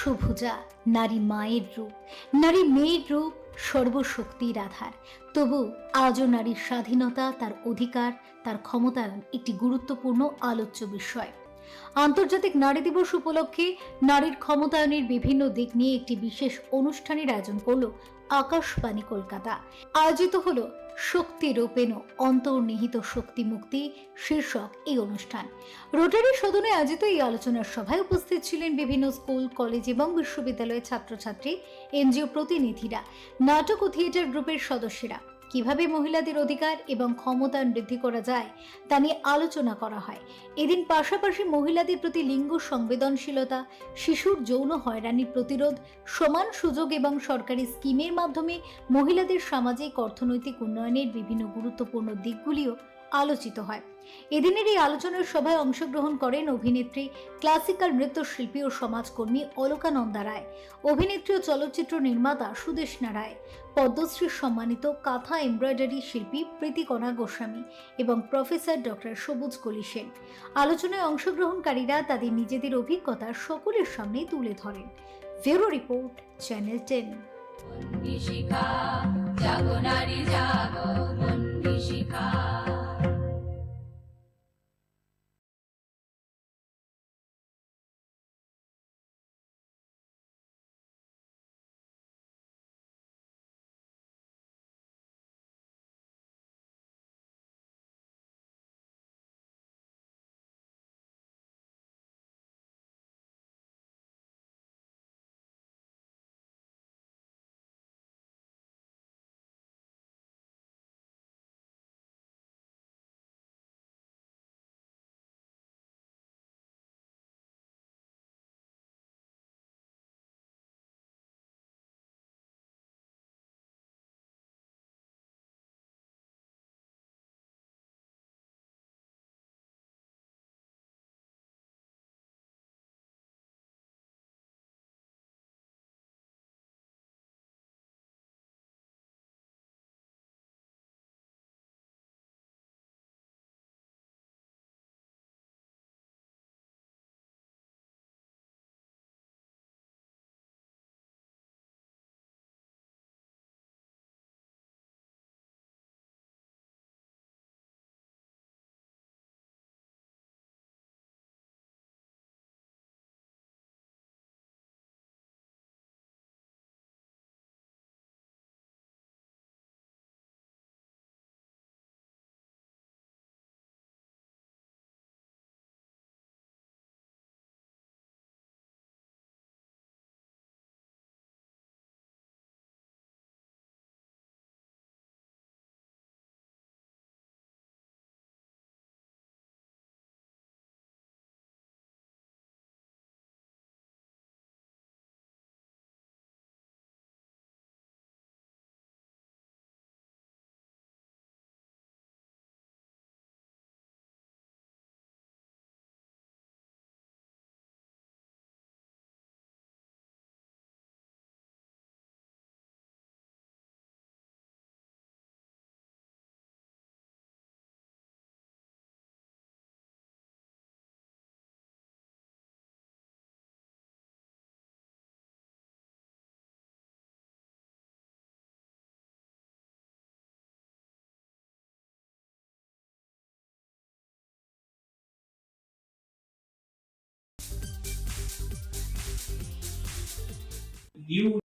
দশভুজা নারী মায়ের রূপ, নারী মেয়ের রূপ সর্বশক্তির আধার। তবু আজও নারীর স্বাধীনতা তার অধিকার, তার ক্ষমতায়ন একটি গুরুত্বপূর্ণ আলোচ্য বিষয়। আন্তর্জাতিক নারী দিবস উপলক্ষে নারীর ক্ষমতায়নের বিভিন্ন দিক নিয়ে একটি বিশেষ অনুষ্ঠানের আয়োজন করল আকাশবাণী কলকাতা। আয়োজিত হল শক্তি রূপেণ অন্তর্নিহিত শক্তি মুক্তি শীর্ষক এই অনুষ্ঠান। রোটারি সদনে আয়োজিত এই আলোচনার সভায় উপস্থিত ছিলেন বিভিন্ন স্কুল, কলেজ এবং বিশ্ববিদ্যালয়ের ছাত্রছাত্রী, এনজিও প্রতিনিধিরা, নাটক ও থিয়েটার গ্রুপের সদস্যরা। কীভাবে মহিলাদের অধিকার এবং ক্ষমতায়ন বৃদ্ধি করা যায় তা নিয়ে আলোচনা করা হয়। এদিন পাশাপাশি মহিলাদের প্রতি লিঙ্গ সংবেদনশীলতা, শিশুর যৌন হয়রানির প্রতিরোধ, সমান সুযোগ এবং সরকারি স্কিমের মাধ্যমে মহিলাদের সামাজিক, অর্থনৈতিক উন্নয়নের বিভিন্ন গুরুত্বপূর্ণ দিকগুলিও আলোচিত হয়। এদিনের এই আলোচনার সভায় অংশগ্রহণ করেন অভিনেত্রী, ক্লাসিক্যাল নৃত্যশিল্পী ও সমাজকর্মী অলকানন্দা রায়, অভিনেত্রী ও চলচ্চিত্র নির্মাতা সুদেশনা রায় পদ্মশ্রী সম্মানিত কাঁথা এমব্রয়ডারি শিল্পী প্রীতিকণা গোস্বামী এবং প্রফেসর ডক্টর সবুজ কলি সেন। আলোচনায় অংশগ্রহণকারীরা তাদের নিজেদের অভিজ্ঞতা সকলের সামনে তুলে ধরেন। Bureau report, channel ten. জাগো নারী, জাগো মন্দিশিখা View